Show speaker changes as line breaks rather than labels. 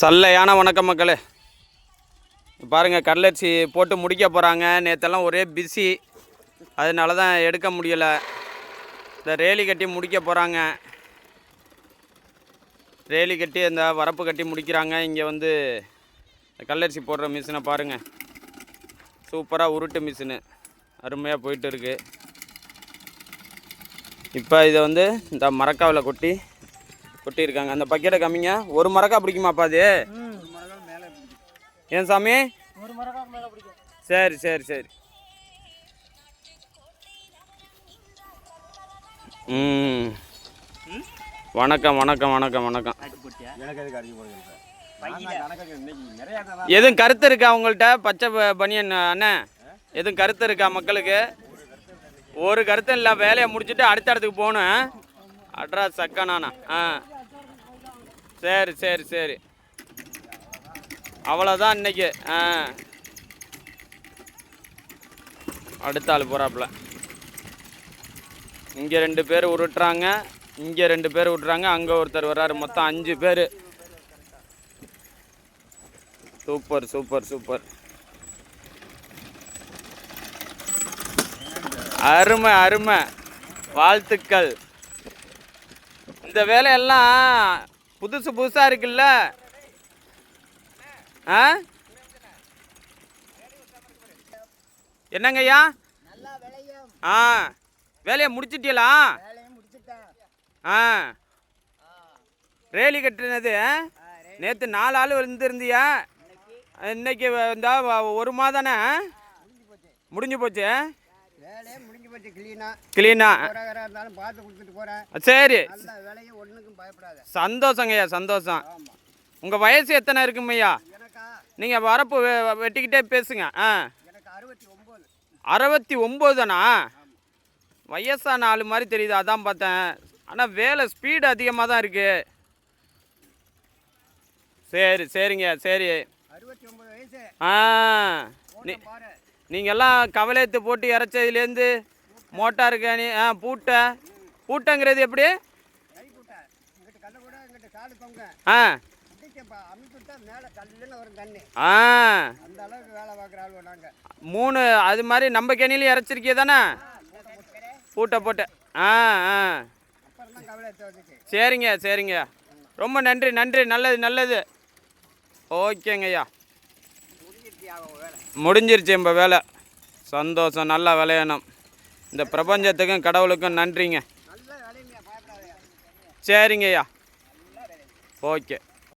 சல்லையான வணக்கம் மக்களே. பாருங்கள் கடலரிசி போட்டு முடிக்க போகிறாங்க நேற்றெல்லாம் ஒரே பிஸி அதனால தான் எடுக்க முடியலை. இந்த ரேலி கட்டி முடிக்க போகிறாங்க ரேலி கட்டி இந்த வரப்பு கட்டி முடிக்கிறாங்க. இங்கே வந்து கல்லரிசி போடுற மிஷினை பாருங்கள் சூப்பராக உருட்டு மிஷினு அருமையாக போயிட்டு இருக்குது இப்போ இதை வந்து இந்த மரக்காவில் கொட்டி கொட்டியிருக்காங்க. அந்த பக்கெட்டை கம்மிங்க ஒரு மரக்கா பிடிக்குமாப்பா அது? ஏன் சாமி? சரி சரி சரி. ம். வணக்கம் வணக்கம் வணக்கம் வணக்கம். எதுவும் கருத்து இருக்கா உங்கள்கிட்ட பச்சை ப- பனியன் அண்ணே. எதுவும் கருத்து இருக்கா மக்களுக்கு? ஒரு கருத்தும் இல்லை வேலையை முடிச்சுட்டு அடுத்த இடத்துக்கு போகணும். அட்ரா சக்கனானா ஆ. சரி சரி சரி. அவ்வளோதான் இன்னைக்கு. ஆ. அடுத்த ஆள் போகிறாப்புல இங்கே ரெண்டு பேர் உருட்டுறாங்க. இங்கே ரெண்டு பேர் விட்றாங்க அங்கே ஒருத்தர் வர்றாரு. மொத்தம் அஞ்சு பேர். Super super super. அருமை அருமை. வாழ்த்துக்கள். இந்த வேலையெல்லாம் புதுசு புதுசாக இருக்குல்ல? ஆ? என்னங்கய்யா? ஆ. வேலையை முடிச்சிட்டீங்களா ஆ. ரேலி கட்டினது நேற்று நாலு ஆள் வந்துருந்தியா? இன்னைக்கு வந்தால் ஒரு மாதம்தானே முடிஞ்சு போச்சு?
போச்சு கிளீனா
கிளீனா
போறாகரா இருந்தாலும் பார்த்து கொடுத்துட்டு போறேன்.
சரி.
வேலையும் பயப்படாத.
சந்தோஷங்கய்யா சந்தோஷம். உங்கள் வயசு எத்தனை இருக்குங்கய்யா நீங்கள் வரப்பு வெட்டிக்கிட்டே பேசுங்க. ஆ.
அறுபத்தி ஒன்பது
அறுபத்தி ஒம்பது தானா வயசான ஆள் மாதிரி தெரியுது அதான் பார்த்தேன். ஆனால் வேலை ஸ்பீடு அதிகமாக தான் இருக்குது சரி சரிங்க சரி. ஆ. நீங்கள்லாம் கவலையத்து போட்டு இறச்சதுலேருந்து மோட்டார் கேணி ஆ பூட்டை. பூட்டைங்கிறது எப்படி? ஆ. ஆ. மூணு அது மாதிரி நம்ம கேணிலையும் இறச்சிருக்கிய தானே? பூட்டை போட்டு. ஆ ஆ. சரிங்க சரிங்க. ரொம்ப நன்றி நன்றி. நல்லது நல்லது. ஓகேங்கய்யா
முடிஞ்சிருச்சு ஆகும் வேலை
வேலை. சந்தோஷம் நல்லா விளையணும். இந்த பிரபஞ்சத்துக்கும் கடவுளுக்கும் நன்றிங்க. சரிங்கய்யா. ஓகே.